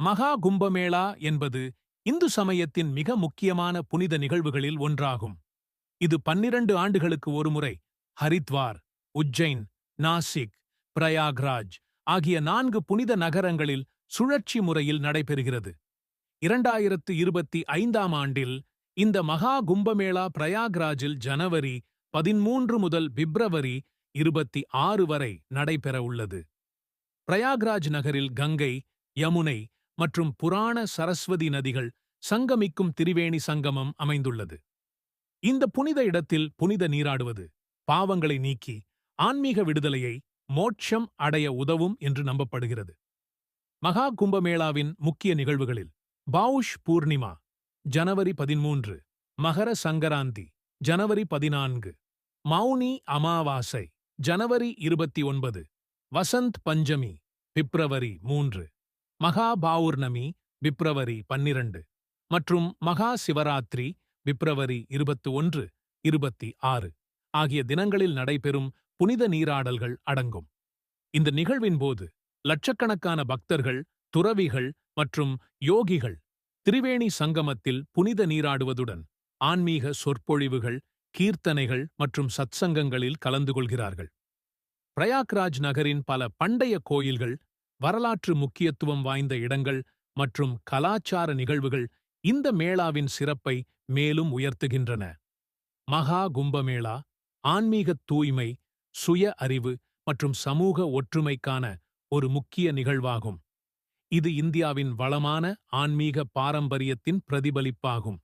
மகா கும்பமேளா என்பது இந்து சமயத்தின் மிக முக்கியமான புனித நிகழ்வுகளில் ஒன்றாகும். இது பன்னிரண்டு ஆண்டுகளுக்கு ஒருமுறை ஹரித்வார் உஜ்ஜைன் நாசிக் பிரயாக்ராஜ் ஆகிய நான்கு புனித நகரங்களில் சுழற்சி முறையில் நடைபெறுகிறது. இரண்டாயிரத்து இருபத்தி ஐந்தாம் ஆண்டில் இந்த மகா கும்பமேளா பிரயாக்ராஜில் ஜனவரி பதிமூன்று முதல் பிப்ரவரி இருபத்தி ஆறு வரை நடைபெற உள்ளது. பிரயாக்ராஜ் நகரில் கங்கை யமுனை மற்றும் புராண சரஸ்வதி நதிகள் சங்கமிக்கும் திரிவேணி சங்கமம் அமைந்துள்ளது. இந்த புனித இடத்தில் புனித நீராடுவது பாவங்களை நீக்கி ஆன்மீக விடுதலையை மோட்சம் அடைய உதவும் என்று நம்பப்படுகிறது. மகா கும்பமேளாவின் முக்கிய நிகழ்வுகளில் பாவுஷ் பூர்ணிமா ஜனவரி பதிமூன்று மகர சங்கராந்தி ஜனவரி பதினான்கு மௌனி அமாவாசை ஜனவரி இருபத்தி ஒன்பது வசந்த் பஞ்சமி பிப்ரவரி மூன்று மகா பௌர்ணமி பிப்ரவரி பன்னிரண்டு மற்றும் மகா சிவராத்திரி பிப்ரவரி இருபத்து ஒன்று இருபத்தி ஆறு ஆகிய தினங்களில் நடைபெறும் புனித நீராடல்கள் அடங்கும். இந்த நிகழ்வின் போது லட்சக்கணக்கான பக்தர்கள் துறவிகள் மற்றும் யோகிகள் திரிவேணி சங்கமத்தில் புனித நீராடுவதுடன் ஆன்மீக சொற்பொழிவுகள் கீர்த்தனைகள் மற்றும் சத்சங்கங்களில் கலந்து கொள்கிறார்கள். பிரயாக்ராஜ் நகரின் பல பண்டைய கோயில்கள் வரலாற்று முக்கியத்துவம் வாய்ந்த இடங்கள் மற்றும் கலாச்சார நிகழ்வுகள் இந்த மேளாவின் சிறப்பை மேலும் உயர்த்துகின்றன. மகா கும்பமேளா ஆன்மீக தூய்மை சுய அறிவு மற்றும் சமூக ஒற்றுமைக்கான ஒரு முக்கிய நிகழ்வாகும். இது இந்தியாவின் வளமான ஆன்மீக பாரம்பரியத்தின் பிரதிபலிப்பாகும்.